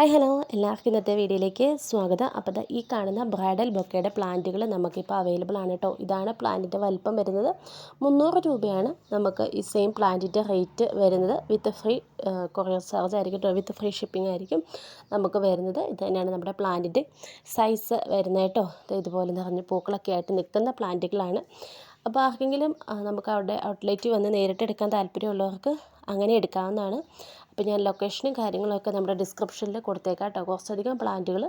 Hi hello എല്ലാവർക്കും ഇന്നത്തെ വീഡിയോയിലേക്ക് സ്വാഗതം. അപ്പോൾ ഈ കാണുന്ന ബ്രൈഡൽ ബൊക്കയുടെ പ്ലാന്റുകൾ നമുക്കിപ്പോൾ അവൈലബിൾ ആണ് കേട്ടോ ഇതാണ് പ്ലാന്റിന്റെ വലിപ്പം വരുന്നത് മുന്നൂറ് രൂപയാണ് നമുക്ക് ഈ സെയിം പ്ലാന്റിന്റെ റേറ്റ് വരുന്നത്. വിത്ത് ഫ്രീ കൊറിയർ ചാർജ് ആയിരിക്കും കേട്ടോ വിത്ത് ഫ്രീ ഷിപ്പിംഗ് ആയിരിക്കും നമുക്ക് വരുന്നത്. ഇത് തന്നെയാണ് നമ്മുടെ പ്ലാന്റിന്റെ സൈസ് വരുന്നത് കേട്ടോ ഇതുപോലെ നിറഞ്ഞ് പൂക്കളൊക്കെ ആയിട്ട് നിൽക്കുന്ന പ്ലാന്റുകളാണ്. അപ്പോൾ ആർക്കെങ്കിലും നമുക്ക് അവിടെ ഔട്ട്ലെറ്റ് വന്ന് നേരിട്ട് എടുക്കാൻ താല്പര്യമുള്ളവർക്ക് അങ്ങനെ എടുക്കാവുന്നതാണ്. അപ്പോൾ ഞാൻ ലൊക്കേഷനും കാര്യങ്ങളൊക്കെ നമ്മുടെ ഡിസ്ക്രിപ്ഷനിൽ കൊടുത്തേക്കാം കേട്ടോ. കുറച്ചധികം പ്ലാന്റുകൾ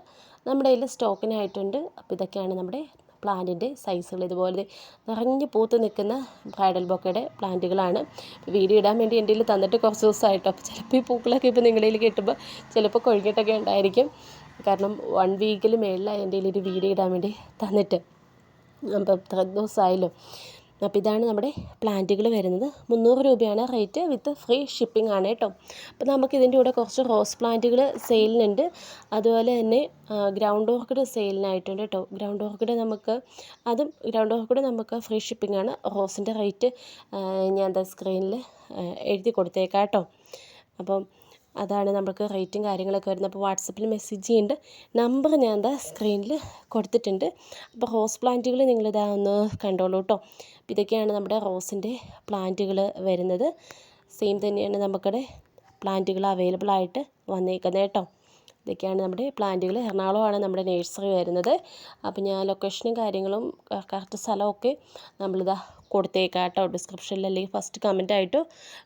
നമ്മുടെ കയ്യിൽ സ്റ്റോക്കിനായിട്ടുണ്ട്. അപ്പോൾ ഇതൊക്കെയാണ് നമ്മുടെ പ്ലാന്റിന്റെ സൈസുകൾ. ഇതുപോലെ നിറഞ്ഞു പൂത്ത് നിൽക്കുന്ന ബ്രൈഡൽ ബൊക്കയുടെ പ്ലാന്റുകളാണ്. വീഡിയോ ഇടാൻ വേണ്ടി എന്റെ കയ്യിൽ തന്നിട്ട് കുറച്ച് ദിവസമായിട്ടോ. അപ്പോൾ ചിലപ്പോൾ ഈ പൂക്കളൊക്കെ ഇപ്പോൾ നിങ്ങളുടെ കയ്യിൽ കിട്ടുമ്പോൾ ചിലപ്പോൾ കൊഴിഞ്ഞിട്ടൊക്കെ ഉണ്ടായിരിക്കും. കാരണം വൺ വീക്കിൽ മേളിലായി എന്റെ കയ്യിൽ ഒരു വീഡിയോ ഇടാൻ വേണ്ടി തന്നിട്ട്. അപ്പോൾ ഇത്ര ദിവസമായല്ലോ. അപ്പോൾ ഇതാണ് നമ്മുടെ പ്ലാന്റുകൾ വരുന്നത്. മുന്നൂറ് രൂപയാണ് റേറ്റ് വിത്ത് ഫ്രീ ഷിപ്പിംഗ് ആണ് കേട്ടോ. അപ്പോൾ നമുക്ക് ഇതിന്റെ കൂടെ കുറച്ച് റോസ് പ്ലാന്റുകൾ സെയിലിനുണ്ട്. അതുപോലെ തന്നെ ഗ്രൗണ്ട് ഓർക്കിഡ് സെയിലിനായിട്ടുണ്ട് കേട്ടോ. ഗ്രൗണ്ട് ഓർക്കിഡ് നമുക്ക് അതും ഗ്രൗണ്ട് ഓർക്കിഡ് നമുക്ക് ഫ്രീ ഷിപ്പിംഗ് ആണ്. റോസിന്റെ റേറ്റ് ഞാൻ എന്താ സ്ക്രീനിൽ എഴുതി കൊടുത്തേക്കാം കേട്ടോ. അപ്പം അതാണ് നമുക്ക് റേറ്റും കാര്യങ്ങളൊക്കെ വരുന്നത്. അപ്പോൾ വാട്സപ്പിൽ മെസ്സേജ് ചെയ്യുന്നുണ്ട്. നമ്പർ ഞാൻ എന്താ സ്ക്രീനിൽ കൊടുത്തിട്ടുണ്ട്. അപ്പോൾ റോസ് പ്ലാന്റുകൾ നിങ്ങളിതാ ഒന്ന് കണ്ടോളൂ കേട്ടോ. അപ്പോൾ ഇതൊക്കെയാണ് നമ്മുടെ റോസിന്റെ പ്ലാന്റുകൾ വരുന്നത്. സെയിം തന്നെയാണ് നമുക്കിടെ പ്ലാന്റുകൾ അവൈലബിൾ ആയിട്ട് വന്നേക്കുന്നത് കേട്ടോ. ഇതൊക്കെയാണ് നമ്മുടെ പ്ലാന്റുകൾ. എറണാകുളമാണ് നമ്മുടെ നേഴ്സറി വരുന്നത്. അപ്പോൾ ഞാൻ ലൊക്കേഷനും കാര്യങ്ങളും കറക്റ്റ് സ്ഥലമൊക്കെ നമ്മളിതാ കൊടുത്തേക്കാം കേട്ടോ. ഡിസ്ക്രിപ്ഷനിൽ അല്ലെങ്കിൽ ഫസ്റ്റ് കമന്റ് ആയിട്ട്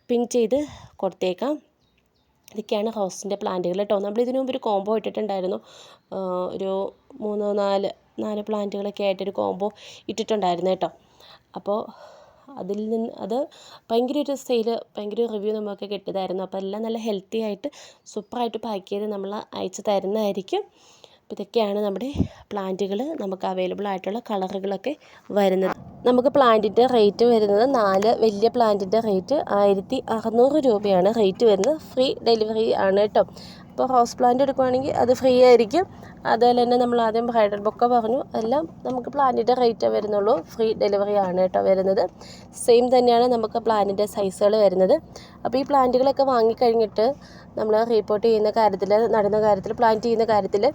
പിൻ ചെയ്ത് കൊടുത്തേക്കാം. ഇതൊക്കെയാണ് റോസിന്റെ പ്ലാന്റുകൾ കേട്ടോ. നമ്മൾ ഇതിനു മുമ്പ് ഒരു കോംബോ ഇട്ടിട്ടുണ്ടായിരുന്നു. ഒരു മൂന്നോ നാല് നാല് പ്ലാന്റുകളൊക്കെ ആയിട്ടൊരു കോംബോ ഇട്ടിട്ടുണ്ടായിരുന്നു കേട്ടോ. അപ്പോൾ അതിൽ നിന്ന് അത് ഭയങ്കര ഒരു സെയിൽ ഭയങ്കര റിവ്യൂ നമുക്ക് കിട്ടിയതായിരുന്നു. അപ്പോൾ എല്ലാം നല്ല ഹെൽത്തി ആയിട്ട് സൂപ്പറായിട്ട് പാക്ക് ചെയ്ത് നമ്മൾ അയച്ചു തരുന്നതായിരിക്കും. അപ്പോൾ ഇതൊക്കെയാണ് നമ്മുടെ പ്ലാന്റുകൾ നമുക്ക് അവൈലബിൾ ആയിട്ടുള്ള കളറുകളൊക്കെ വരുന്നത്. നമുക്ക് പ്ലാന്റിന്റെ റേറ്റ് വരുന്നത് നാല് വലിയ പ്ലാന്റിന്റെ റേറ്റ് ആയിരത്തി അറുന്നൂറ് രൂപയാണ്. റേറ്റ് വരുന്നത് ഫ്രീ ഡെലിവറി ആണ് കേട്ടോ. അപ്പോൾ റോസ് പ്ലാന്റ് എടുക്കുവാണെങ്കിൽ അത് ഫ്രീ ആയിരിക്കും. അതുപോലെ തന്നെ നമ്മൾ ആദ്യം ബ്രൈഡൽ ബൊക്ക പറഞ്ഞു. എല്ലാം നമുക്ക് പ്ലാന്റിന്റെ റേറ്റേ വരുന്നുള്ളൂ. ഫ്രീ ഡെലിവറി ആണ് കേട്ടോ വരുന്നത്. സെയിം തന്നെയാണ് നമുക്ക് പ്ലാന്റിന്റെ സൈസുകൾ വരുന്നത്. അപ്പോൾ ഈ പ്ലാന്റുകളൊക്കെ വാങ്ങിക്കഴിഞ്ഞിട്ട് നമ്മൾ റിപ്പോർട്ട് ചെയ്യുന്ന കാര്യത്തിൽ നടന്ന കാര്യത്തിൽ പ്ലാന്റ് ചെയ്യുന്ന കാര്യത്തിൽ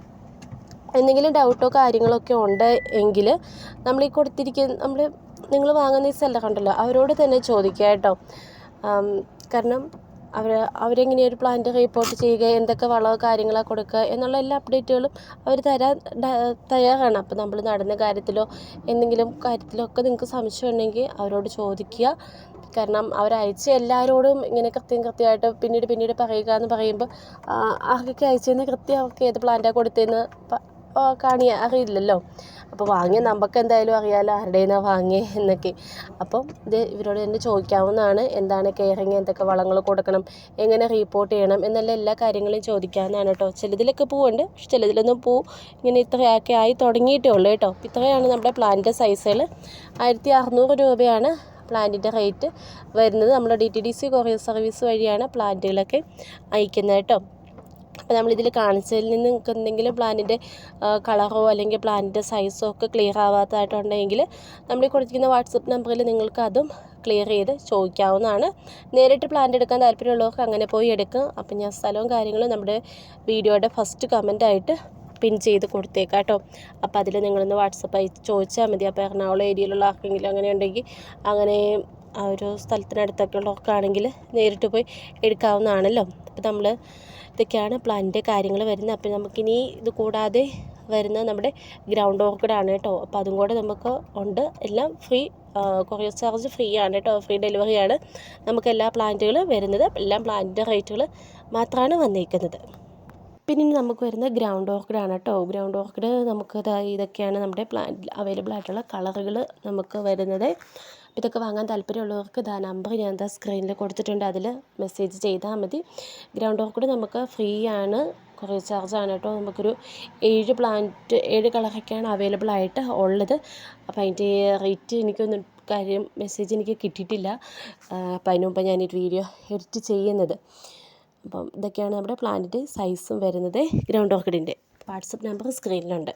എന്തെങ്കിലും ഡൗട്ടോ കാര്യങ്ങളൊക്കെ ഉണ്ട് എങ്കിൽ നമ്മൾ ഈ കൊടുത്തിരിക്കുന്ന നമ്മൾ നിങ്ങൾ വാങ്ങുന്ന ഈ സെല്ലർ ഉണ്ടല്ലോ അവരോട് തന്നെ ചോദിക്കുക കേട്ടോ. കാരണം അവർ അവരെങ്ങനെ ഒരു പ്ലാന്റ് റിപ്പോർട്ട് ചെയ്യുക എന്തൊക്കെ വളമോ കാര്യങ്ങളോ കൊടുക്കുക എന്നുള്ള എല്ലാ അപ്ഡേറ്റുകളും അവർ തരാൻ തയ്യാറാണ്. അപ്പോൾ നമ്മൾ നടന്ന കാര്യത്തിലോ എന്തെങ്കിലും കാര്യത്തിലോ ഒക്കെ നിങ്ങൾക്ക് സംശയം ഉണ്ടെങ്കിൽ അവരോട് ചോദിക്കുക. കാരണം അവരയച്ച എല്ലാവരോടും ഇങ്ങനെ കൃത്യം കൃത്യമായിട്ട് പിന്നീട് പിന്നീട് പറയുക എന്ന് പറയുമ്പോൾ ആർക്കൊക്കെ അയച്ചതെന്ന് കൃത്യം അവർക്ക് ഏത് പ്ലാന്റാണ് കൊടുത്തതെന്ന് കാണിയ അറിയില്ലല്ലോ. അപ്പോൾ വാങ്ങിയ നമുക്ക് എന്തായാലും അറിയാമല്ലോ ആരുടെ നിന്നാണ് വാങ്ങിയത് എന്നൊക്കെ. അപ്പം ഇത് ഇവരോട് തന്നെ ചോദിക്കാവുന്നതാണ്. എന്താണ് കെയറിങ് എന്തൊക്കെ വളങ്ങൾ കൊടുക്കണം എങ്ങനെ റീപ്പോർട്ട് ചെയ്യണം എന്നുള്ള എല്ലാ കാര്യങ്ങളും ചോദിക്കാവുന്നതാണ് കേട്ടോ. ചിലതിലൊക്കെ പൂവുണ്ട് പക്ഷെ ചിലതിലൊന്നും പൂ ഇങ്ങനെ ഇത്രയൊക്കെ ആയി തുടങ്ങിയിട്ടേ ഉള്ളൂ കേട്ടോ. ഇത്രയാണ് നമ്മുടെ പ്ലാന്റിന്റെ സൈസുകൾ ആയിരത്തി അറുന്നൂറ് രൂപയാണ് പ്ലാന്റിന്റെ റേറ്റ് വരുന്നത്. നമ്മൾ D T D C courier service വഴിയാണ് പ്ലാന്റുകളൊക്കെ അയക്കുന്നത് കേട്ടോ. അപ്പോൾ നമ്മളിതിൽ കാണിച്ചതിൽ നിന്ന് നിങ്ങൾക്ക് എന്തെങ്കിലും പ്ലാന്റിന്റെ കളറോ അല്ലെങ്കിൽ പ്ലാന്റിന്റെ സൈസോ ഒക്കെ ക്ലിയർ ആവാത്തതായിട്ടുണ്ടെങ്കിൽ നമ്മൾ കൊടുത്തിരിക്കുന്ന വാട്സപ്പ് നമ്പറിൽ നിങ്ങൾക്ക് അതും ക്ലിയർ ചെയ്ത് ചോദിക്കാവുന്നതാണ്. നേരിട്ട് പ്ലാന്റ് എടുക്കാൻ താല്പര്യമുള്ളവർക്ക് അങ്ങനെ പോയി എടുക്കും. അപ്പം ഞാൻ സ്ഥലവും കാര്യങ്ങളും നമ്മുടെ വീഡിയോയുടെ ഫസ്റ്റ് കമന്റായിട്ട് പിൻ ചെയ്ത് കൊടുത്തേക്കാം കേട്ടോ. അപ്പോൾ അതിൽ നിങ്ങളൊന്ന് വാട്സപ്പ് അയച്ച് ചോദിച്ചാൽ മതി. അപ്പോൾ എറണാകുളം ഏരിയയിലുള്ള ആർക്കെങ്കിലും അങ്ങനെ ഉണ്ടെങ്കിൽ അങ്ങനെ ആ ഒരു സ്ഥലത്തിനടുത്തൊക്കെ ഉള്ളവർക്കാണെങ്കിൽ നേരിട്ട് പോയി എടുക്കാവുന്നതാണല്ലോ. അപ്പോൾ നമ്മൾ ഇതൊക്കെയാണ് പ്ലാന്റിന്റെ കാര്യങ്ങൾ വരുന്നത്. അപ്പോൾ നമുക്കിനി ഇത് കൂടാതെ വരുന്ന നമ്മുടെ ഗ്രൗണ്ട് ഓർക്കിഡാണ് കേട്ടോ. അപ്പോൾ അതും കൂടെ നമുക്ക് ഉണ്ട്. എല്ലാം ഫ്രീ കൊറിയർ ചാർജ് ഫ്രീ ആണ് കേട്ടോ. ഫ്രീ ഡെലിവറിയാണ് നമുക്ക് എല്ലാ പ്ലാന്റുകളും വരുന്നത്. എല്ലാം പ്ലാന്റിന്റെ റേറ്റുകൾ മാത്രമാണ് വന്നിരിക്കുന്നത് പിന്നെ ഇനി നമുക്ക് വരുന്ന ഗ്രൗണ്ട് ഓർക്കിഡാണ് കേട്ടോ. ഗ്രൗണ്ട് ഓർക്കിഡ് നമുക്ക് ഇതൊക്കെയാണ് നമ്മുടെ പ്ലാന്റ് അവൈലബിൾ ആയിട്ടുള്ള കളറുകൾ നമുക്ക് വരുന്നത്. ഇതൊക്കെ വാങ്ങാൻ താല്പര്യമുള്ളവർക്ക് ഇതാ നമ്പർ ഞാൻ എന്താ സ്ക്രീനിൽ കൊടുത്തിട്ടുണ്ട്. അതിൽ മെസ്സേജ് ചെയ്താൽ മതി. ഗ്രൗണ്ട് ഓർക്കിഡ് നമുക്ക് ഫ്രീ ആണ്. കുറേ ചാർജാണ് കേട്ടോ. നമുക്കൊരു ഏഴ് പ്ലാന്റ് ഏഴ് കളറൊക്കെയാണ് അവൈലബിൾ ആയിട്ട് ഉള്ളത്. അപ്പോൾ അതിന്റെ റേറ്റ് എനിക്കൊന്നും കാര്യം മെസ്സേജ് എനിക്ക് കിട്ടിയിട്ടില്ല. അപ്പോൾ അതിന് മുമ്പ് ഞാനൊരു വീഡിയോ എഡിറ്റ് ചെയ്യുന്നത്. അപ്പം ഇതൊക്കെയാണ് നമ്മുടെ പ്ലാന്റിന്റെ സൈസും വരുന്നത് ഗ്രൗണ്ട് ഓർക്കിഡിന്റെ വാട്സപ്പ് നമ്പർ സ്ക്രീനിലുണ്ട്.